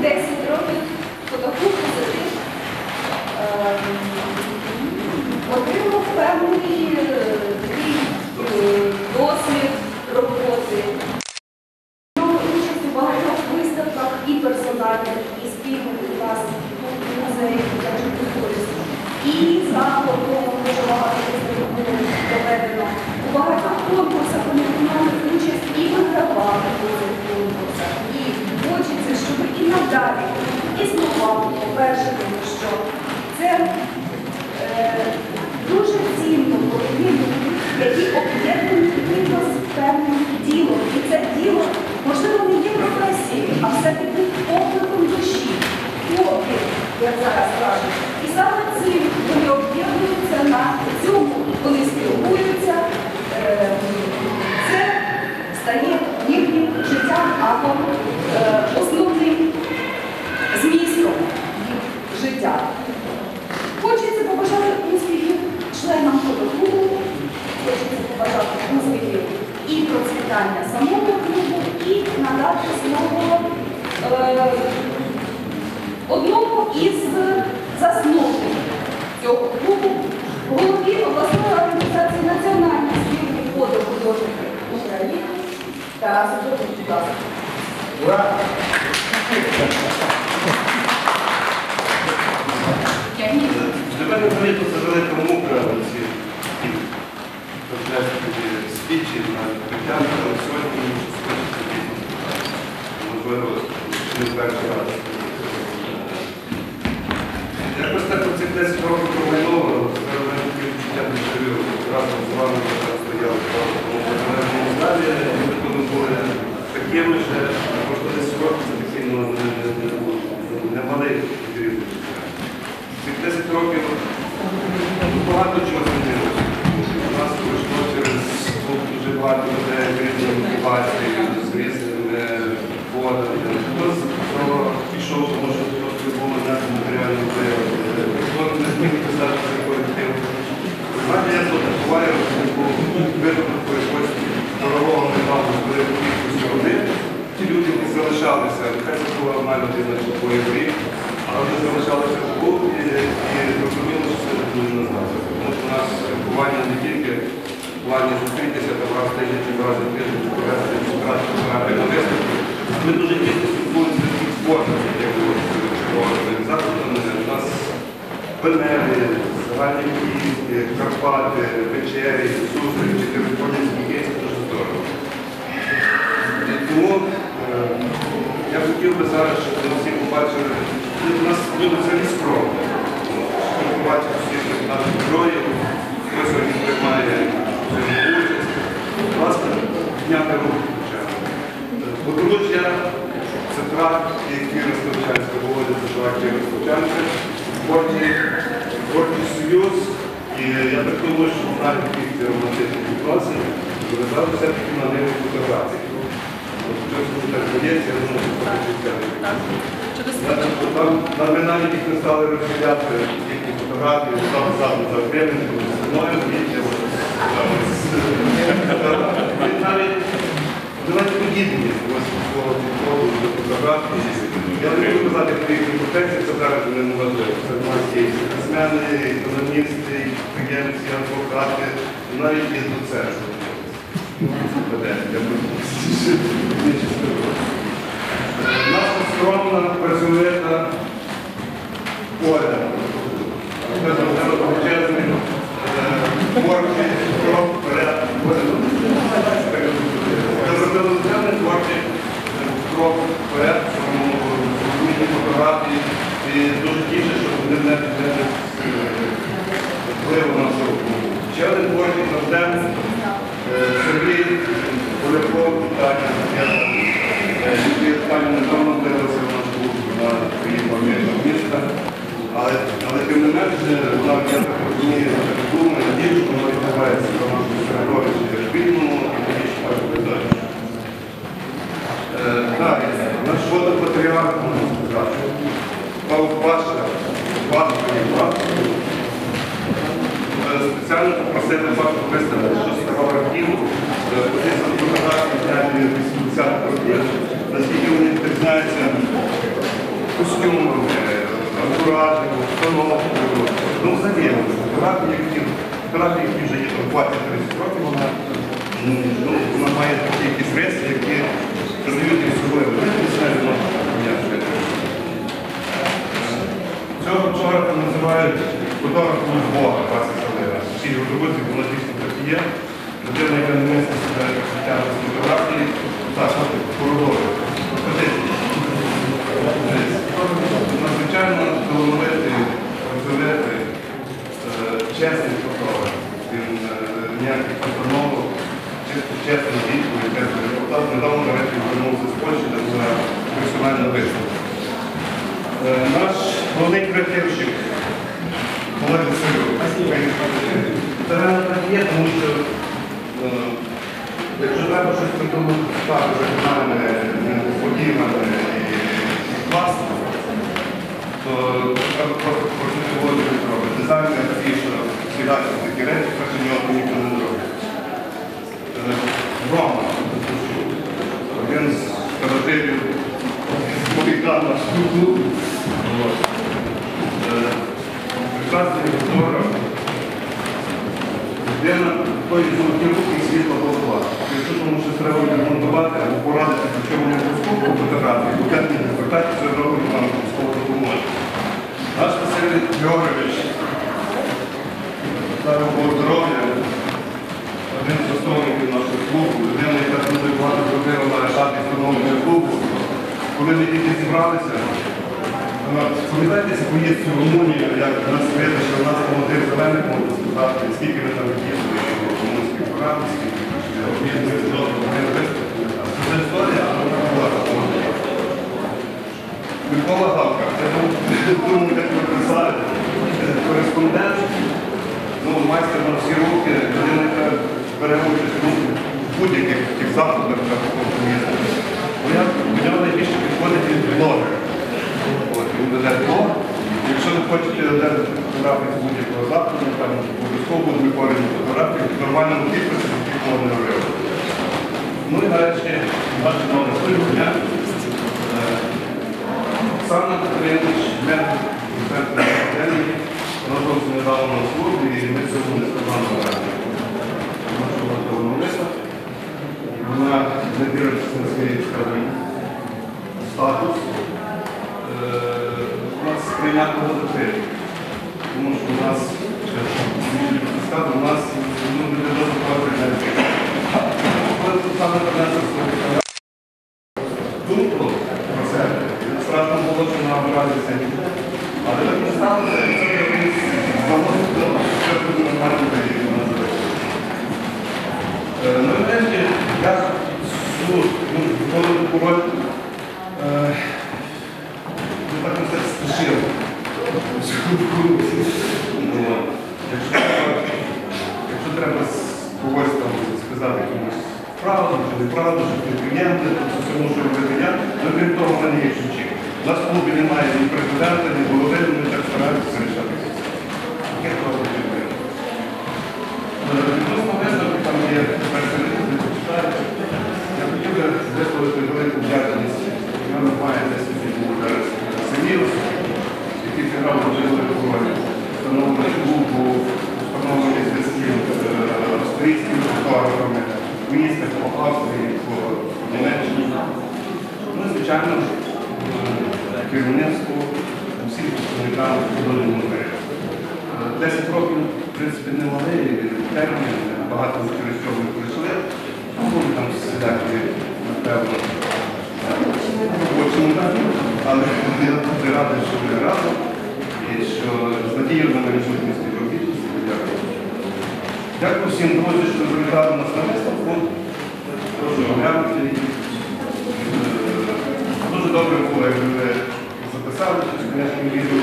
10 років фотоклуб позитив. Ем, отримав певний е, такий е, досвід роботи. Брав участь у багатьох виставках і персональних, і спільних у нас тут в музеї дитячої користі. І за кордоном дуже багато виставок було проведено. У багатьох конкурсах вони приймали участь і вигравали у цих конкурсах. І хочеться, щоб і надалі існувало, по-перше, тому що це е, дуже цінно, коли є люди, які об'єднані якимось певним ділом. І це діло, можливо, не є професією, а все-таки покликом душі, хобі, як зараз кажуть. І саме цим вони об'єднуються на цьому, вони спілкуються. е, Це стає їхнім життям е, основним змістом життя. Хочеться побажати успіхів членам фотоклубу, хочеться побажати успіхів і процвітання самого клубу, і надати слово е, одному із засновників цього клубу, голові обласної організації Національної спілки фотохудожників України Тарасу Дорогу, будь ласка. Ура! Тягніть. Для мене взагалі Людей з різними мотиваціями, з різними подами. Хтось пішов, тому що просто було знати матеріальну впливу. Хто не зміг писати цей колектив. Знаєте, я тут буваю випадку якогось дорогого металу з великою кількістю родин. Ті люди, які залишалися, нехай це була одна людина чи двоє але вони залишалися в клубі і розуміли, що це дуже назавжди. Тому що у нас спілкування не тільки плані зустрітися та раз в тиждень чи тиждень, провести на виставку. Ми дуже тісно спілкуємося з спортом, як організаторами. У нас Венери, загальні поїздки, Карпати, вечері, зустрічі, телефонні це дуже здорово. Тому е, я хотів би зараз, щоб ви всі побачили, ну, у нас люди взагалі скромні. Щоб ви побачили всіх наших героїв, хто сьогодні приймає в цьому участь. Будь ласка, підняти руку спочатку. Бо тому що я це трак, який Ростовчанська володя це трак є Ростовчанська, творчий творчий союз. І я так думаю, що навіть таких романтичних відносин завезали все-таки на ниву фотографії. От щось мені так здається, я думаю, що це життя. Там на мене їх не стали розділяти їхні фотографії, там ззаду за окремим, зі мною. Навіть навіть подібні ось до фотографії. Я не можу казати про їхні професії, це зараз не важливо. Це в нас є і економісти, підприємці, адвокати, навіть є доценти. Наша скромна, працьовита Оля. Величезний е, творчий крок вперед. Це завжди величезний творчий е, крок вперед, в цьому розумінні. І дуже тіше, що вони не не впливу на всю. Ще один на е, Сергій Поляков, так, Я Сергій Таня недавно дивився в нашу на приїхав міста. Але тим не менше, вона, я так розумію, думаю, надію, що вона відбувається до нашого середовища вільному і надію, що так буде далі. Е, Далі, наш фотопатріарх, можна сказати, Павло Паша, Паша і Паша. Е, Попросили Пашу виставити, що такого архіву, позиція фотографії зняті 80 років, наскільки вони відрізняються костюмами, антуражем, установкою. Ну, взагалі, фотографії, які, вже є там 20-30 років, вона, ну, вона має такі якісь риси, які передають їй особливо. Не знаю, вона пом'якшує. Цього фотографа називають фотографом Бога, Вася Салина. Всі його роботи, воно дійсно так і є. Людина, яка не мислить себе як життя з фотографії, так, от, поrodовий. Надзвичайно талановитий, працьовитий, е, чесний фотограф. Він е, ніяких постановок, чисто чесний відповідь, чесний репортаж. Недавно, до речі, звернувся з Польщі, де була персональна виставка. Е, Наш головний креативщик Олег Васильович. Це реально так є, тому що е, якщо треба щось придумати так, оригінальне, несподіване і класне, то треба просто просити воду робити. Дизайнер афіша, сідати такі речі, перше нього ніхто не зробить. Е, Рома, один з старателів Поліграм на штуку. Прекрасний фотограф. Людина той руки світло голова. Якщо тому що треба відмонтувати або порадити, до чому не фотографії, бо як не звертатися, робить вам обов'язково допоможе. Наш Василь Георгійович, дай Бог здоров'я, один з засновників нашого клубу, людина, яка дуже багато зробила на етапі встановлення клубу. Коли ми тільки зібралися, пам'ятаєте цю поїздку в Румунію, як нас видно, що в нас молодих зелених можна сказати, скільки ми там їздили, що румунські програми, скільки виступили. Це історія, але вона була такова. Микола Гавка, це був, як писали, кореспондент, ну, майстер на всі руки, людина, яка бере участь ну, в будь-яких таких заходах, так, міста. Бо я найбільше підходить від блогер. Веде блог. Якщо ви хочете одержати фотографії з будь-якого заходу, там обов'язково будуть виконані фотографії в нормальному підписі, яких можна не робити. Ну і нарешті наш новий службня. Оксана Катеринович, ментор центру академії, вона зовсім недавно на службі, і ми не сказали Коли тут саме принесли свою думку про себе, страшно було, що нам образиться. Але так не сталося, і це якийсь заводить до що буде нормально країни називається. Е, Ну і нарешті я цю ну, виконую таку роль е, ну, так не сказати, спішив. Ну, Якщо треба- Якщо треба з когось там сказати комусь правду чи неправду, чи підприємці, то це все можу робити я. Ну, крім того, в мене є ключі. У нас в клубі немає ні президента, ні голови, ми так стараємося рішати. Таке просто підприємство. Відносно виставки, там є персоналізм, почитаєте. Я хотів би висловити велику вдячність. Я не маю десь був зараз синів, які зіграли дуже велику роль. Встановлення клубу, встановлення зв'язків з е, австрійськими фотографами, в містах по Австрії, по Німеччині. Ну, і, звичайно, е, керівництву, всіх представникам художнього музею. 10 років, в принципі, не малий термін, цього ми пройшли. Ну, там всілякі, напевно, хочемо так, але я дуже радий, що ми разом і що з надією на майбутнє робіт. Дякую. Дякую всім друзі, що завітали нас на виставку. Прошу оглянути. Дуже добре було, як ви записали, звісно, відео.